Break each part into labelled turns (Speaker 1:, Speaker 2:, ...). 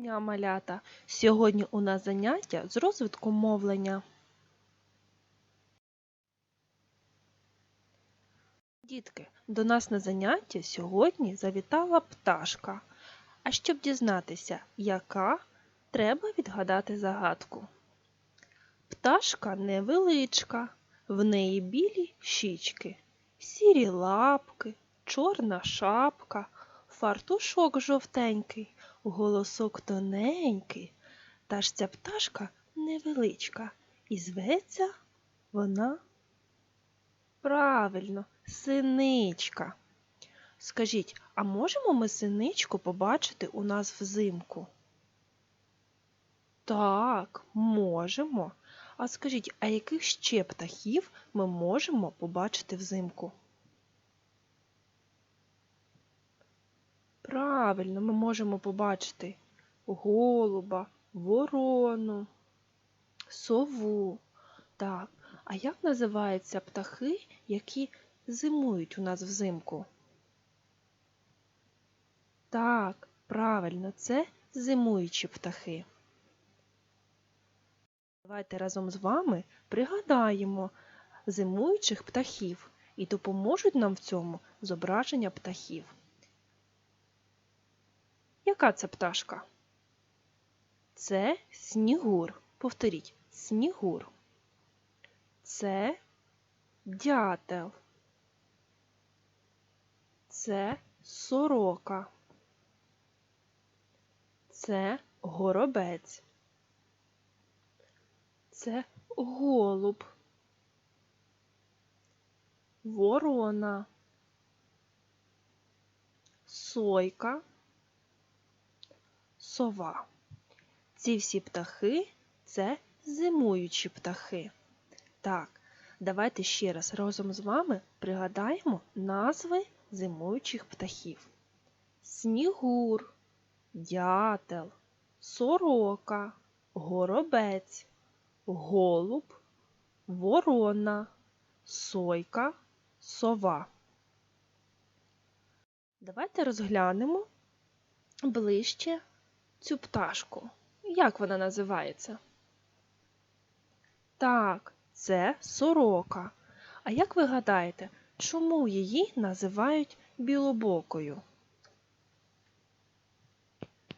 Speaker 1: Дня малята! Сьогодні у нас заняття з розвитку мовлення. Дітки, до нас на заняття сьогодні завітала пташка. А щоб дізнатися, яка, треба відгадати загадку. Пташка невеличка, в неї білі щічки, сірі лапки, чорна шапка, фартушок жовтенький, голосок тоненький. Та ж ця пташка невеличка, і зветься вона правильно, синичка. Скажіть, а можемо ми синичку побачити у нас взимку? Так, можемо. А скажіть, а яких ще птахів ми можемо побачити взимку? Правильно, ми можемо побачити голуба, ворону, сову. Так, а як називаються птахи, які зимують у нас взимку? Так, правильно, це зимуючі птахи. Давайте разом з вами пригадаємо зимуючих птахів і допоможуть нам в цьому зображення птахів. Яка це пташка? Це снігур. Повторіть, снігур. Це дятел. Це сорока. Це горобець. Це голуб. Ворона. Сойка. Сова. Ці всі птахи це зимуючі птахи. Так, давайте ще раз разом з вами пригадаємо назви зимуючих птахів. Снігур, дятел, сорока, горобець, голуб, ворона, сойка, сова. Давайте розглянемо ближче цю пташку. Як вона називається? Так, це сорока. А як ви гадаєте, чому її називають білобокою?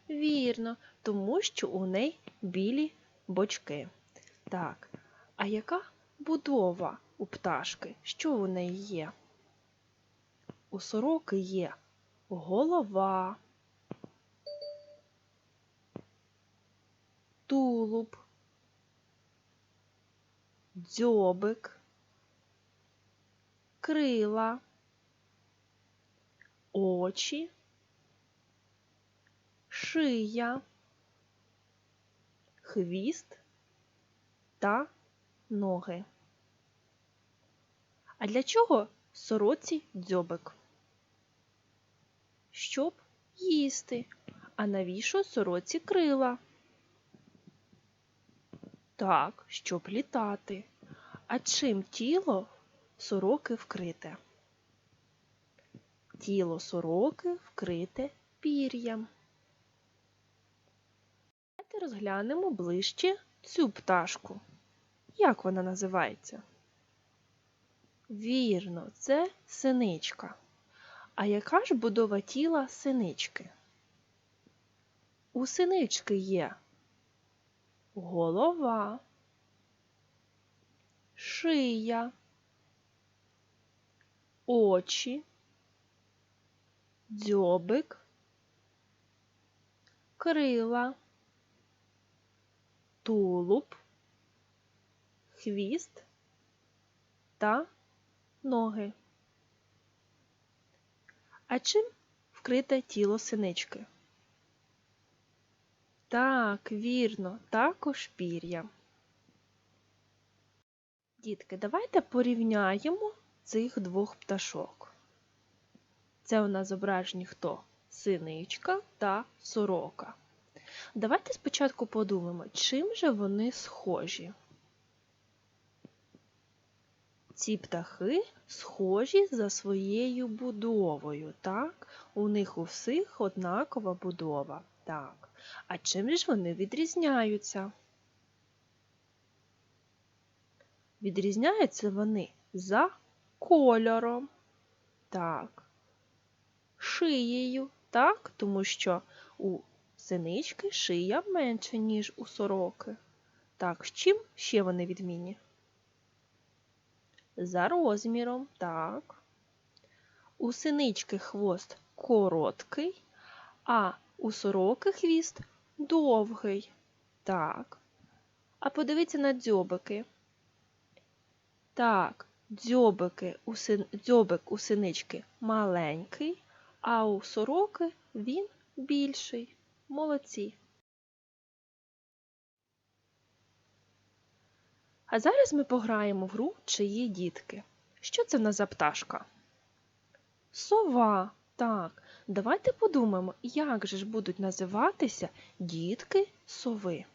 Speaker 1: Вірно, тому що у неї білі бочки. Так, а яка будова у пташки? Що у неї є? У сороки є голова, тулуб, дзьобик, крила, очі, шия, хвіст та ноги. А для чого сороці дзьобик? Щоб їсти. А навіщо сороці крила? Так, щоб літати. А чим тіло сороки вкрите? Тіло сороки вкрите пір'ям. Давайте розглянемо ближче цю пташку. Як вона називається? Вірно, це синичка. А яка ж будова тіла синички? У синички є голова, шия, очі, дзьобик, крила, тулуб, хвіст та ноги. А чим вкрите тіло синички? Так, вірно, також пір'я. Дітки, давайте порівняємо цих двох пташок. Це у нас зображені хто? Синичка та сорока. Давайте спочатку подумаємо, чим же вони схожі. Ці птахи схожі за своєю будовою, так? У них у всіх однакова будова. Так. А чим ж вони відрізняються? Відрізняються вони за кольором. Так. Шиєю, так, тому що у синички шия менша, ніж у сороки. Так, з чим ще вони відмінні? За розміром, так. У синички хвост короткий, а у сороки хвіст довгий. Так. А подивіться на дзьобики. Так, дзьобики у син... дзьобик у синички маленький, а у сороки він більший. Молодці. А зараз ми пограємо в гру чиї дітки. Що це в нас за пташка? Сова. Так, давайте подумаємо, як же ж будуть називатися дітки сови.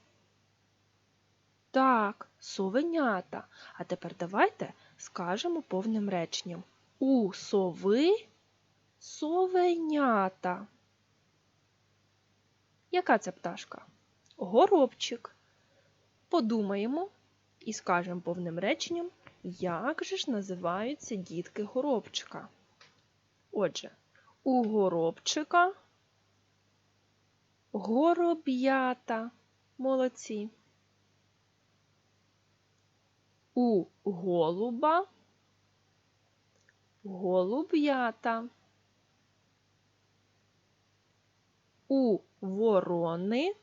Speaker 1: Так, совенята. А тепер давайте скажемо повним реченням. У сови совенята. Яка це пташка? Горобчик. Подумаємо і скажемо повним реченням, як же ж називаються дітки горобчика. Отже, у горобчика гороб'ята. Молодці. У голуба голуб'ята. У ворони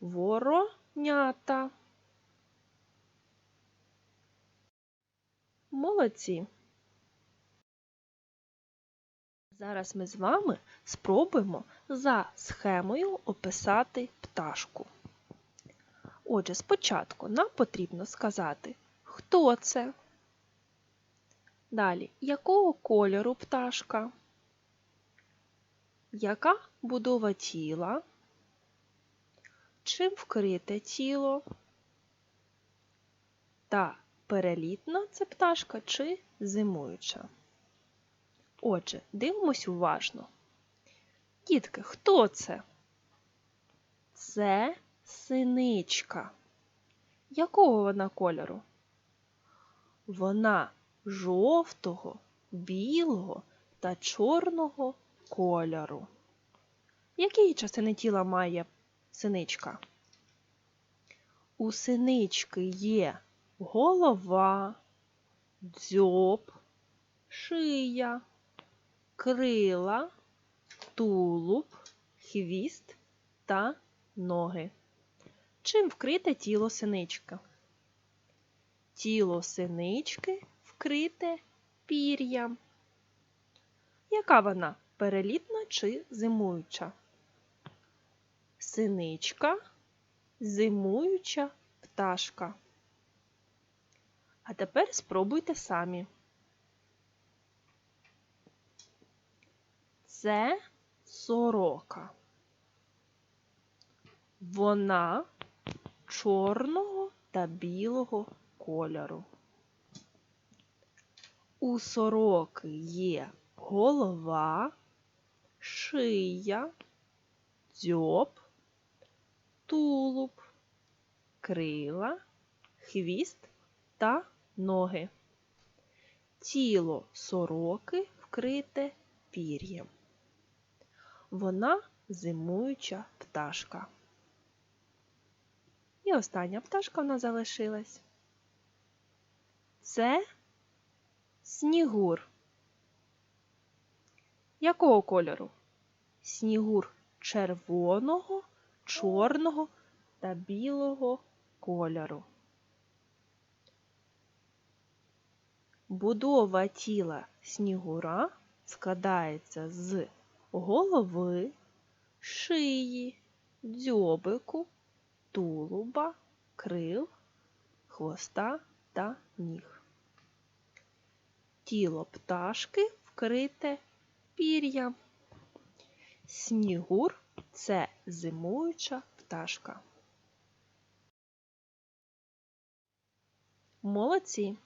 Speaker 1: воронята. Молодці. Зараз ми з вами спробуємо за схемою описати пташку. Отже, спочатку нам потрібно сказати, хто це. Далі, якого кольору пташка, яка будова тіла, чим вкрите тіло, та перелітна це пташка чи зимуюча. Отже, дивимось уважно. Дітки, хто це? Це синичка. Якого вона кольору? Вона жовтого, білого та чорного кольору. Які частини тіла має синичка? У синички є голова, дзьоб, шия, крила, тулуб, хвіст та ноги. Чим вкрите тіло синичка? Тіло синички вкрите пір'ям. Яка вона? Перелітна чи зимуюча? Синичка, зимуюча пташка. А тепер спробуйте самі. Це сорока. Вона чорного та білого кольору. У сороки є голова, шия, дзьоб, тулуб, крила, хвіст та ноги. Тіло сороки вкрите пір'ям. Вона зимуюча пташка. І остання пташка в нас залишилась. Це снігур. Якого кольору? Снігур червоного, чорного та білого кольору. Будова тіла снігура складається з голови, шиї, дзьобику, тулуба, крил, хвоста та ніг. Тіло пташки вкрите пір'ям. Снігур це зимуюча пташка. Молодці!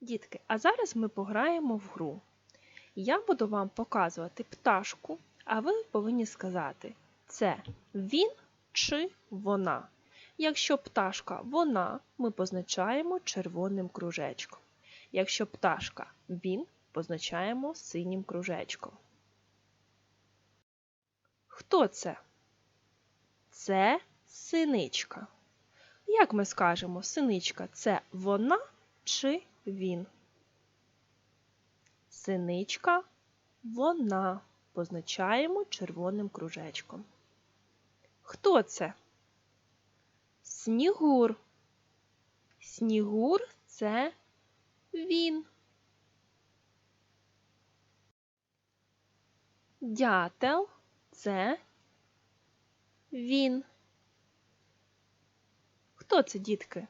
Speaker 1: Дітки, а зараз ми пограємо в гру. Я буду вам показувати пташку, А ви повинні сказати, це він чи вона. Якщо пташка вона, ми позначаємо червоним кружечком. Якщо пташка він, позначаємо синім кружечком. Хто це? Це синичка. Як ми скажемо, синичка це вона чи він? Синичка вона позначаємо червоним кружечком. Хто це? Снігур. Снігур це він. Дятел це він. Хто це, дітки?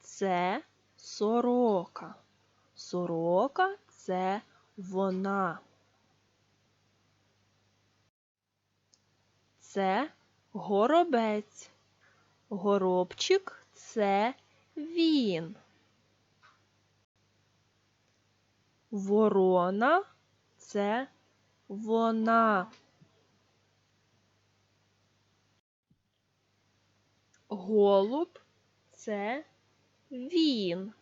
Speaker 1: Це сорока. Сорока це вона. Це горобець. Горобчик це він. Ворона це вона. Голуб це він.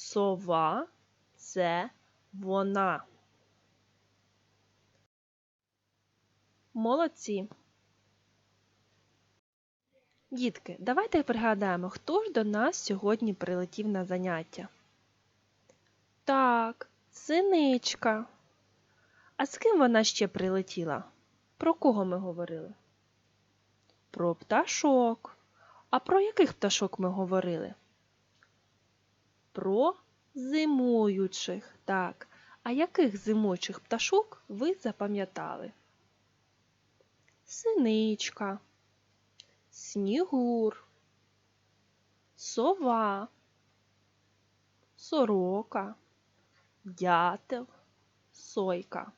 Speaker 1: Сова це вона. Молодці. Дітки, давайте пригадаємо, хто ж до нас сьогодні прилетів на заняття. Так, синичка. А з ким вона ще прилетіла? Про кого ми говорили? Про пташок. А про яких пташок ми говорили? Про зимуючих. Так. А яких зимуючих пташок ви запам'ятали? Синичка, снігур, сова, сорока, дятел, сойка.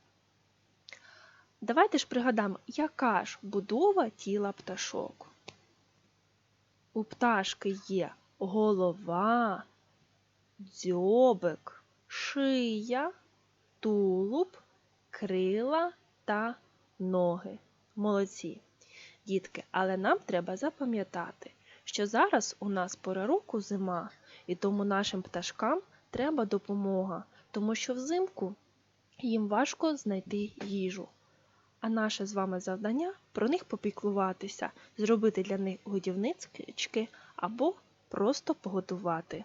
Speaker 1: Давайте ж пригадаємо, яка ж будова тіла пташок. У пташки є голова, дзьобик, шия, тулуб, крила та ноги. Молодці, дітки, але нам треба запам'ятати, що зараз у нас пора року зима, і тому нашим пташкам треба допомога, тому що взимку їм важко знайти їжу. А наше з вами завдання про них попіклуватися, зробити для них годівнички або просто погодувати.